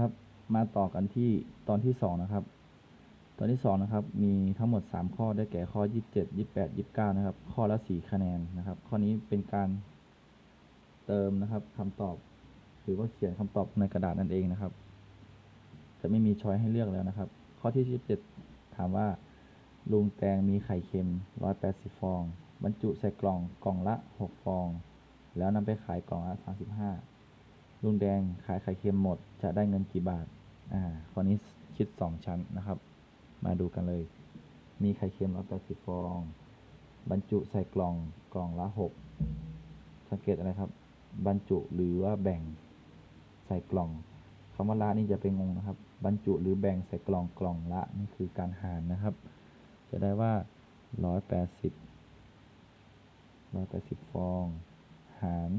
ครับ มาต่อกันที่ตอนที่สองนะครับ ตอนที่สองนะครับ มีทั้งหมดสามข้อได้แก่ข้อยี่สิบเจ็ดยี่สิบแปดยี่สิบเก้านะครับ ข้อละสี่คะแนนนะครับ ข้อนี้เป็นการเติมนะครับคำตอบ หรือว่าเขียนคำตอบในกระดาษนั่นเองนะครับ จะไม่มีช้อยให้เลือกแล้วนะครับ ข้อที่ยี่สิบเจ็ดถามว่า ลุงแตงมีไข่เค็มร้อยแปดสิฟอง บรรจุใส่กล่องกล่องละหกฟอง แล้วนำไปขายกล่องละสามสิบห้า ลุงแดงขายไข่เค็มหมด จะได้เงินกี่บาท อ่าข้อนี้คิดสองชั้นนะครับ มาดูกันเลย มีไข่เค็มร้อยแปดสิบฟอง บรรจุใส่กล่องกล่องละหกสังเกตอะไรครับ บรรจุหรือว่าแบ่งใส่กล่องคำว่าละนี่จะเป็นงงนะครับ บรรจุหรือแบ่งใส่กล่องกล่องละนี่คือการหารนะครับ จะได้ว่าร้อยแปดสิบร้อยแปดสิบฟอง หาร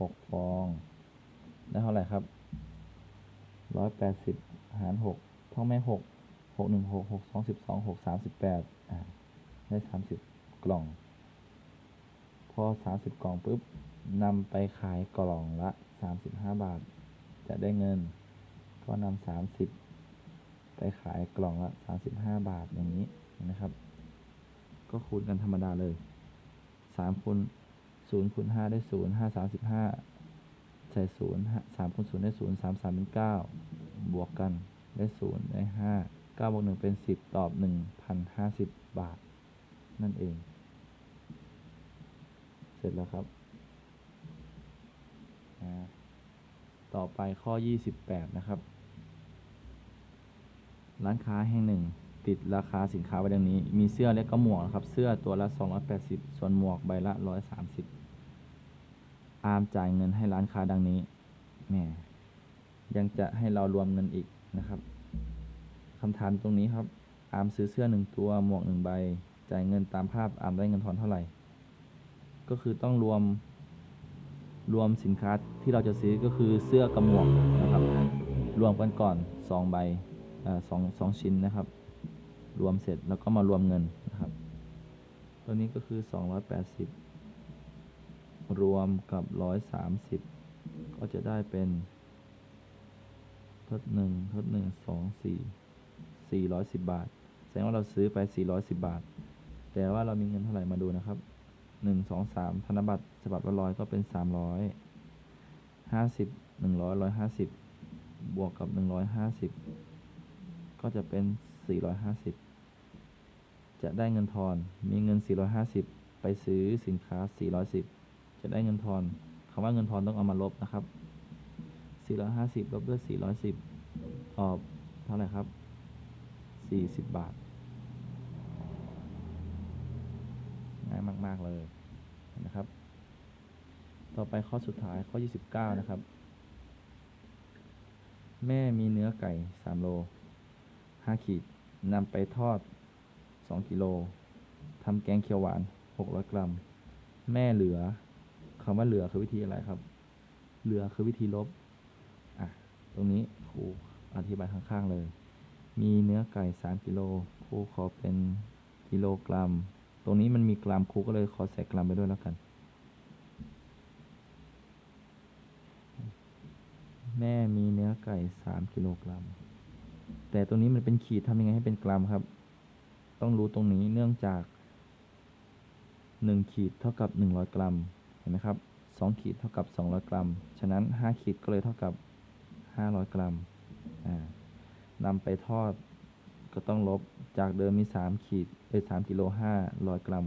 หกฟอง ท่าไหร่ครับร้อยแปดสิบหารหกท่องแม่หกหกหนึ่งหกหกสองสิบสองหกสามสิบแปดได้สามสิบกล่อง พอสามสิบกล่องปุ๊บนำไปขายกล่องละสามสิบห้าบาท จะได้เงิน ก็นำสามสิบไปขายกล่องละสามสิบห้าบาทอย่างนี้นะครับ ก็คูณกันธรรมดาเลยสามคูณศูนย์คูณห้าได้ศูนย์ห้าสามสิบห้า ใส่ศูนย์สามคูณศูนย์ได้ศูนย์สามสามเป็นเก้าบวกกันได้ศูนย์ได้ห้าเก้าบวกหนึ่งเป็นสิบตอบหนึ่งพันห้าสิบบาท นั่นเอง เสร็จแล้วครับต่อไปข้อยี่สิบแปดนะครับ ร้านค้าแห่งหนึ่ง ติดราคาสินค้าไว้ดังนี้ มีเสื้อและก็หมวกนะครับ เสื้อตัวละ 280 ส่วนหมวกใบละ 130 อามจ่ายเงินให้ร้านค้าดังนี้แหมยังจะให้เรารวมเงินอีกนะครับคำถามตรงนี้ครับอามซื้อเสื้อหนึ่งตัวหมวกหนึ่งใบ จ่ายเงินตามภาพอามได้เงินทอนเท่าไหร่ ก็คือต้องรวมรวมสินค้าที่เราจะซื้อก็คือเสื้อกับหมวกนะครับ รวมกันก่อนสองใบอ่อสองสองชิ้นนะครับ รวมเสร็จแล้วก็มารวมเงินนะครับ ตัวนี้ก็คือ 280 รวมกับ 130 ก็จะได้เป็นทดหนึ่งทดหนึ่งสองสี่สี่ร้อยสิบบาท แสดงว่าเราซื้อไป410บาท แต่ว่าเรามีเงินเท่าไหร่มาดูนะครับหนึ่งสองสามธนบัตรฉบับละร้อยก็เป็นสามร้อยห้าสิบหนึ่งร้อยร้อยห้าสิบบวกกับหนึ่งร้อยห้าสิบก็จะเป็นสี่ร้อยห้าสิบจะได้เงินทอน มีเงินสี่ร้อยห้าสิบไปซื้อสินค้าสี่ร้อยสิบ จะได้เงินทอนคำว่าเงินทอนต้องเอามาลบนะครับสี่ร้อยห้าสิบลบด้วยสี่ร้อยสิบตอบเท่าไหร่ครับสี่สิบบาท ง่ายมาก ๆ เลยนะครับ ต่อไปข้อสุดท้ายข้อ 29 นะครับ แม่มีเนื้อไก่ 3 โล 5 ขีดนำไปทอด 2 กิโลทำแกงเขียวหวาน 600 กรัม แม่เหลือ คำว่าเหลือคือวิธีอะไรครับ เหลือคือวิธีลบอะตรงนี้ครูอธิบายข้างๆเลย มีเนื้อไก่ 3 กิโลครูขอเป็นกิโลกรัม ตรงนี้มันมีกรัมครูก็เลยขอใส่กรัมไปด้วยแล้วกัน แม่มีเนื้อไก่ 3 กิโลกรัม แต่ตรงนี้มันเป็นขีดทำยังไงให้เป็นกรัมครับ ต้องรู้ตรงนี้เนื่องจาก 1 ขีดเท่ากับ 100 กรัม เห็นไหมครับ2ขีดเท่ากับ 200 กรัม ฉะนั้น 5 ขีดก็เลยเท่ากับ 500 กรัมอ่านำไปทอดก็ต้องลบจากเดิมมี 3 ขีดเอ้ย3กิโล500 กรัม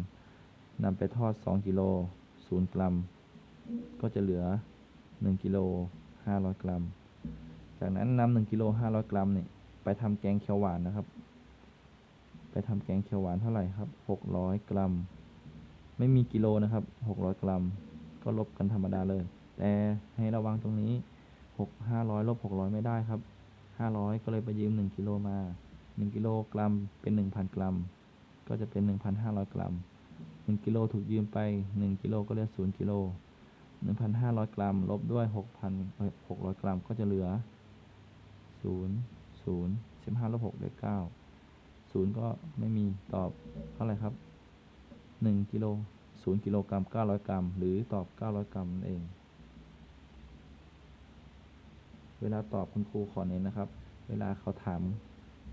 นำไปทอด 2 กิโล 0 กรัม ก็จะเหลือ 1 กิโล 500 กรัม จากนั้นนำ1กิโล 500 กรัมเนี่ยไปทำแกงเขียวหวานนะครับ ไปทำแกงเขียวหวานเท่าไหร่ครับ 600 กรัม ไม่มีกิโลนะครับ 600 กรัม ก็ลบกันธรรมดาเลย แต่ให้ระวังตรงนี้ 6 500ลบ600 ไม่ได้ครับ 500 ก็เลยไปยืม 1 กิโลมา 1 กิโลกรัมเป็น 1,000 กรัม ก็จะเป็น 1,500 กรัม 1 กิโลถูกยืมไป 1 กิโลก็เหลือ 0 กิโล 1,500 กรัม ลบด้วย 6,000 600 กรัม ก็จะเหลือ 0 0 15ลบ6ได้9 0 ก็ไม่มีตอบเท่าไหร่ครับ 1กิโล0กิโลกรัม900 กรัม หรือตอบ 900 กรัมเอง เวลาตอบคุณครูขอเน้นนะครับ เวลาเขาถาม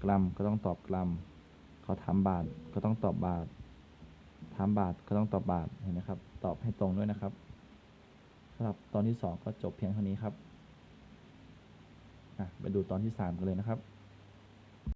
กรัมก็ต้องตอบกรัม เขาถามบาทก็ต้องตอบบาท ถามบาทก็ต้องตอบบาท เห็นไหมครับ ตอบให้ตรงด้วยนะครับสำหรับตอนที่สองก็จบเพียงเท่านี้ครับไปดูตอนที่สามกันเลยนะครับ